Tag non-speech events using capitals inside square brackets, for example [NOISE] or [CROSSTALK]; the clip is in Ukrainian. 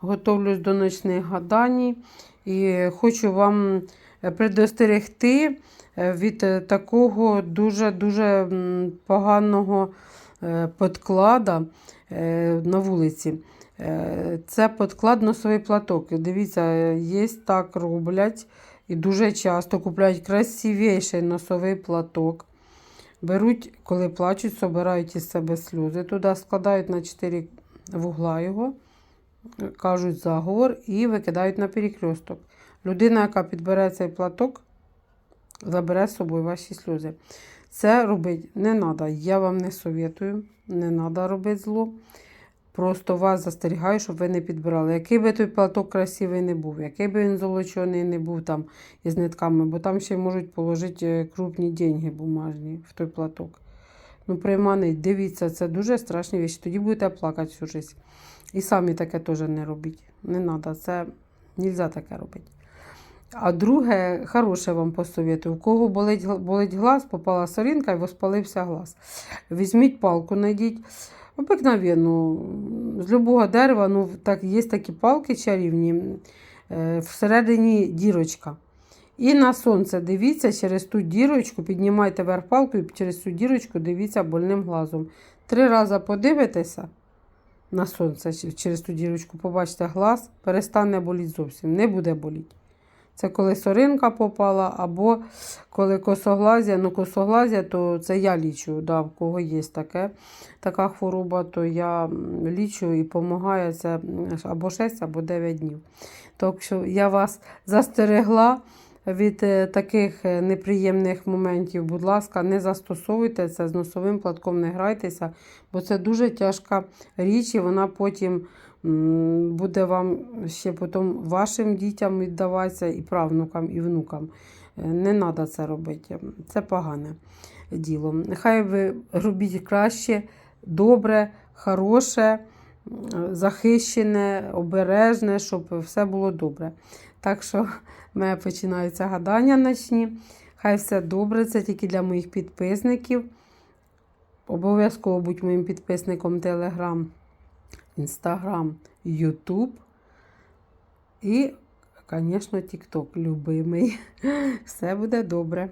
готовлюсь до ночних гадань і хочу вам предостерегти е, від е, такого дуже-дуже поганого е, подклада е, на вулиці. Е, Це подклад носовий платок. Дивіться, е, є так роблять і дуже часто купляють красивіший носовий платок. Беруть, коли плачуть, собирають із себе сльози. Туди складають на 4 вугла його, кажуть заговор і викидають на перекресток. Людина, яка підбере цей платок, забере з собою ваші сльози. Це робити не треба. Я вам не советую, не треба робити зло. Просто вас застерігаю, щоб ви не підбирали. Який би той платок красивий не був, який би він золочений не був там із нитками, бо там ще можуть положити е, крупні деньги бумажні в той платок. Ну, прийманий, дивіться, це дуже страшні речі. Тоді будете плакати всю життя. І самі таке теж не робіть. Не треба, це не можна таке робити. А друге, хороше вам посоветую. У кого болить, болить глаз, попала соринка і воспалився глаз. Візьміть палку, знайдіть. Обикновенну, з любого дерева, ну так, є такі палки чарівні, е, всередині дірочка. І на сонце дивіться через ту дірочку, піднімайте вверх палку і через цю дірочку дивіться больним глазом. Три рази подивитеся на сонце через ту дірочку, побачите глаз, перестане боліти зовсім, не буде боліти. Це коли соринка попала, або коли косоглазія. Ну, косоглазія, то це я лічу, да, в кого є таке, така хвороба, то я лічу і допомагає це або 6, або 9 днів. Так що я вас застерегла від е, таких е, неприємних моментів. Будь ласка, не застосовуйте це з носовим платком, не грайтеся, бо це дуже тяжка річ, і вона потім буде вам ще потім вашим дітям віддаватися, і правнукам, і внукам. Е, Не треба це робити. Це погане діло. Нехай ви робіть краще, добре, хороше, захищене, обережне, щоб все було добре. Так що в мене починаються гадання ночні. Хай все добре, це тільки для моїх підписників. Обов'язково будь моїм підписником Telegram, Instagram, YouTube і, звісно, Тікток любимий. [LAUGHS] Все буде добре.